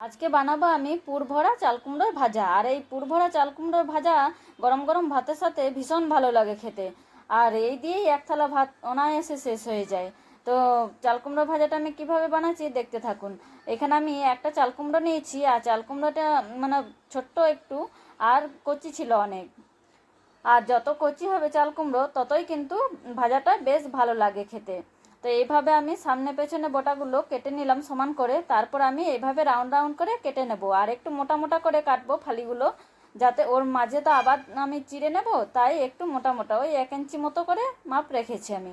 আজকে বানাবো আমি পুর ভরা চাল কুমড়োর ভাজা। আর এই পুর ভরা চাল কুমড়োর ভাজা গরম গরম ভাতের সাথে ভীষণ ভালো লাগে খেতে। আর এই দিয়েই এক থালা ভাত অনায়াসে শেষ হয়ে যায়। তো চাল কুমড়োর ভাজাটা আমি কীভাবে বানাচ্ছি দেখতে থাকুন। এখানে আমি একটা চাল কুমড়ো নিয়েছি, আর চাল কুমড়োটা মানে ছোট্ট একটু, আর কচি ছিল অনেক। আর যত কচি হবে চাল কুমড়ো, ততই কিন্তু ভাজাটা বেশ ভালো লাগে খেতে। তো এইভাবে আমি সামনে পেছনে বোটাগুলো কেটে নিলাম সমান করে, তারপর আমি এইভাবে রাউন্ড রাউন্ড করে কেটে নেব। আর একটু মোটা মোটা করে কাটবো ফালিগুলো, যাতে ওর মাঝে তো আবার আমি চিড়ে নেব, তাই একটু মোটা মোটা, ওই এক ইঞ্চি মতো করে মাপ রেখেছি আমি।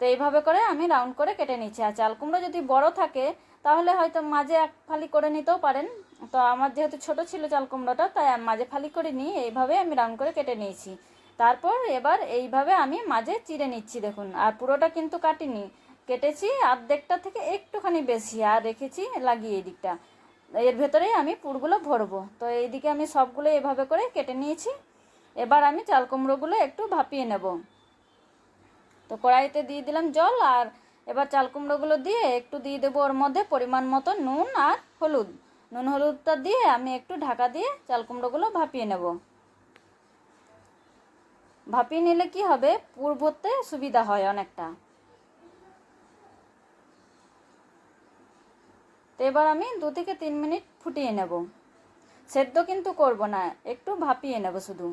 তো এইভাবে করে আমি রাউন্ড করে কেটে নিচ্ছি। আর চাল কুমড়ো যদি বড় থাকে, তাহলে হয়তো মাঝে এক ফালি করে নিতেও পারেন। তো আমার যেহেতু ছোট ছিল চাল কুমড়োটা তাই আমি মাঝে ফালি করে নিই এইভাবে আমি রাউন্ড করে কেটে নিয়েছি। তারপর এবার এইভাবে আমি মাঝে চিড়ে নিচ্ছি, দেখুন। আর পুরোটা কিন্তু কাটিনি। কেটেছি অর্ধেকটা থেকে একটুখানি বেশি, আর রেখেছি লাগিয়ে এই দিকটা এর ভেতরেই আমি পুরগুলো ভরবো। তো এইদিকে আমি সবগুলো এভাবে করে কেটে নিয়েছি। এবার আমি চাল কুমড়োগুলো একটু ভাপিয়ে নেব। তো কড়াইতে দিয়ে দিলাম জল, আর এবার চাল কুমড়োগুলো দিয়ে একটু দিয়ে দেবো ওর মধ্যে পরিমাণ মতো নুন আর হলুদ। নুন হলুদটা দিয়ে আমি একটু ঢাকা দিয়ে চাল কুমড়োগুলো ভাপিয়ে নেব। ভাপিয়ে নিলে কি হবে? পুর ভরতে সুবিধা হয় অনেকটা। তো এবার আমি দু থেকে তিন মিনিট ফুটিয়ে নেব। সেদ্ধ কিন্তু করব না, একটু ভাপিয়ে নেব শুধু।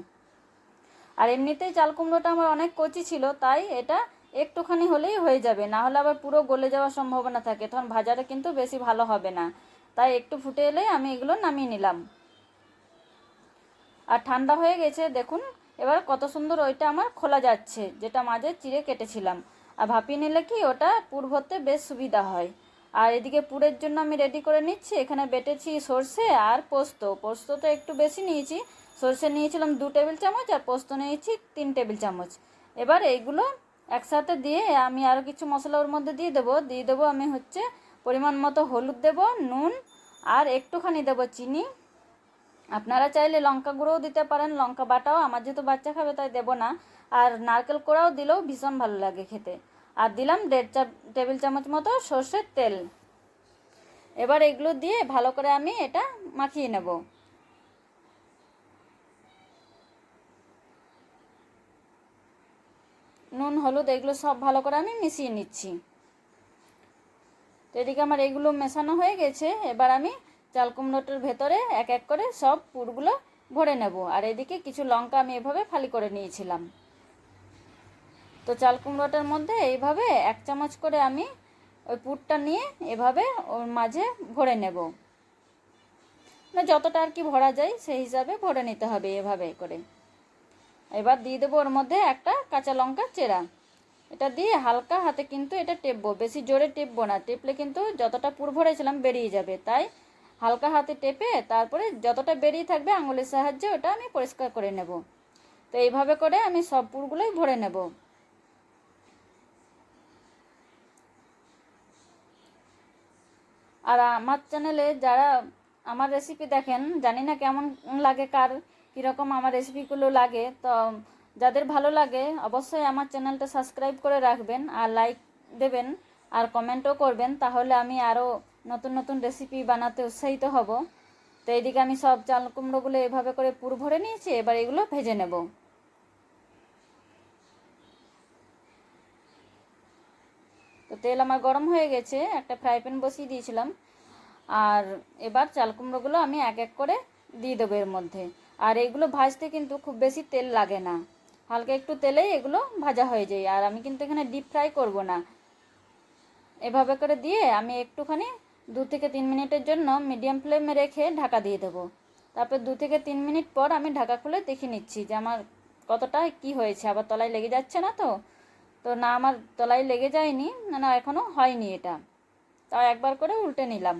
আর এমনিতেই চাল কুমড়োটা আমার অনেক কচি ছিল, তাই এটা একটুখানি হলেই হয়ে যাবে, না হলে আবার পুরো গলে যাওয়ার সম্ভাবনা থাকে, তখন ভাজাটা কিন্তু বেশি ভালো হবে না। তাই একটু ফুটে এলে আমি এগুলো নামিয়ে নিলাম। আর ঠান্ডা হয়ে গেছে, দেখুন, এবার কত সুন্দর ওইটা আমার খোলা যাচ্ছে, যেটা মাঝে চিড়ে কেটেছিলাম। আর ভাপিয়ে নিলে কি ওটা পুর ভরতে বেশ সুবিধা হয়। আর এদিকে পুরের জন্য আমি রেডি করে নিচ্ছি। এখানে বেটেছি সর্ষে আর পোস্ত। পোস্ত তো একটু বেশি নিয়েছি। সর্ষে নিয়েছিলাম দু টেবিল চামচ আর পোস্ত নিয়েছি তিন টেবিল চামচ। এবার এইগুলো একসাথে দিয়ে আমি আরও কিছু মশলা ওর মধ্যে দিয়ে দেবো। দিয়ে দেবো আমি হচ্ছে পরিমাণ মতো হলুদ দেবো, নুন আর একটুখানি দেবো চিনি। আপনারা চাইলে লঙ্কা গুঁড়োও দিতে পারেন, লঙ্কা বাটাও। আমার যেহেতু বাচ্চা খাবে তাই দেবো না। আর নারকেল কোড়াও দিলেও ভীষণ ভালো লাগে খেতে। আর দিলাম দেড় চা টেবিল চামচ মতো সর্ষের তেল। এবার এগুলো দিয়ে ভালো করে আমি এটা মাখিয়ে নেব। নুন, হলুদ এগুলো সব ভালো করে আমি মিশিয়ে নিচ্ছি। তো এদিকে আমার এগুলো মেশানো হয়ে গেছে। এবার আমি চাল কুমড়োটার ভেতরে এক এক করে সব পুরগুলো ভরে নেব। আর এদিকে কিছু লঙ্কা আমি এভাবে ফালি করে নিয়েছিলাম। তো চাল কুমড়োটার মধ্যে এইভাবে এক চামচ করে আমি ওই পুরটা নিয়ে এভাবে ওর মাঝে ভরে নেব। না যতটা আর কি ভরা যায় সেই হিসাবে ভরে নিতে হবে এভাবে করে। এবার দিয়ে দেবো ওর মধ্যে একটা কাঁচা লঙ্কা চেরা। এটা দিয়ে হালকা হাতে কিন্তু এটা টেপবো, বেশি জোরে টেপবো না। টেপলে কিন্তু যতটা পুর ভরেছিলাম বেরিয়ে যাবে। তাই হালকা হাতে টেপে তারপরে যতটা বেরিয়ে থাকবে আঙুলের সাহায্যে ওটা আমি পরিষ্কার করে নেব। তো এইভাবে করে আমি সব পুরগুলোই ভরে নেব। আর আমার চ্যানেলে যারা আমার রেসিপি দেখেন, জানি না কেমন লাগে, কার কীরকম আমার রেসিপিগুলো লাগে, তো যাদের ভালো লাগে, অবশ্যই আমার চ্যানেলটা সাবস্ক্রাইব করে রাখবেন আর লাইক দেবেন আর কমেন্টও করবেন, তাহলে আমি আরও নতুন নতুন রেসিপি বানাতে উৎসাহিত হব। তো এইদিকে আমি সব চাল কুমড়োগুলো এভাবে করে পুর ভরে নিয়েছি, এবার এগুলো ভেজে নেব। তেল আমার গরম হয়ে গেছে, একটা ফ্রাই প্যান বসিয়ে দিয়েছিলাম। আর এবার চাল কুমড়োগুলো আমি এক এক করে দিয়ে দেবো এর মধ্যে। আর এগুলো ভাজতে কিন্তু খুব বেশি তেল লাগে না। হালকা একটু তেলেই এগুলো ভাজা হয়ে যায়। আর আমি কিন্তু এখানে ডিপ ফ্রাই করব না। এভাবে করে দিয়ে আমি একটুখানি দু থেকে তিন মিনিটের জন্য মিডিয়াম ফ্লেমে রেখে ঢাকা দিয়ে দেবো। তারপর দু থেকে তিন মিনিট পর আমি ঢাকা খুলে দেখে নিচ্ছি যে আমার কতটা কি হয়েছে। আবার তলায় লেগে যাচ্ছে না তো? তো না আমার তলায় লেগে যায়নি, না না এখনও হয়নি এটা। তাও একবার করে উল্টে নিলাম।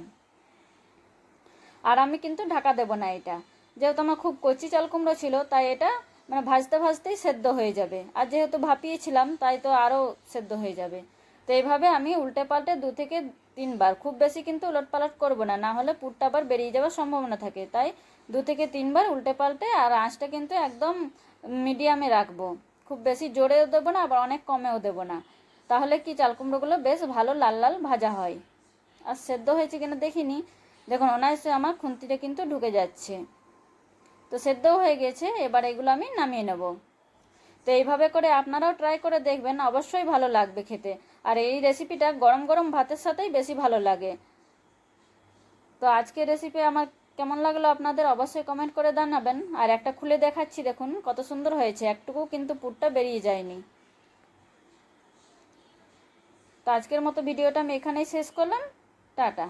আর আমি কিন্তু ঢাকা দেবো না এটা। যেহেতু আমার খুব কচি চাল কুমড়ো ছিল, তাই এটা মানে ভাজতে ভাজতেই সেদ্ধ হয়ে যাবে। আর যেহেতু ভাপিয়েছিলাম, তাই তো আরও সেদ্ধ হয়ে যাবে। তো এইভাবে আমি উল্টে পাল্টে দু থেকে তিনবার, খুব বেশি কিন্তু উলট পালট করব না না হলে পুরটা আবার বেরিয়ে যাওয়ার সম্ভাবনা থাকে। তাই দু থেকে তিনবার উল্টে পাল্টে আর আঁচটা কিন্তু একদম মিডিয়ামে রাখব। খুব বেশি জোরেও দেবো না, আবার অনেক কমেও দেবো না। তাহলে কি চাল কুমড়োগুলো বেশ ভালো লাল লাল ভাজা হয়। আর সেদ্ধ হয়েছে কিনা দেখিনি। দেখুন, অনায়াসে আমার খুন্তিটা কিন্তু ঢুকে যাচ্ছে। তো সেদ্ধও হয়ে গেছে, এবার এগুলো আমি নামিয়ে নেব। তো এইভাবে করে আপনারাও ট্রাই করে দেখবেন, অবশ্যই ভালো লাগবে খেতে। আর এই রেসিপিটা গরম গরম ভাতের সাথেই বেশি ভালো লাগে। তো আজকের রেসিপি আমার কেমন লাগল আপনাদের অবশ্যই কমেন্ট করে জানাবেন। আর একটা খুলে দেখাচ্ছি, দেখুন কত সুন্দর হয়েছে। একটুকু কিন্তু পুরটা বেরিয়ে যায়নি। তো আজকের মতো ভিডিওটা আমি এখানেই শেষ করলাম। টাটা।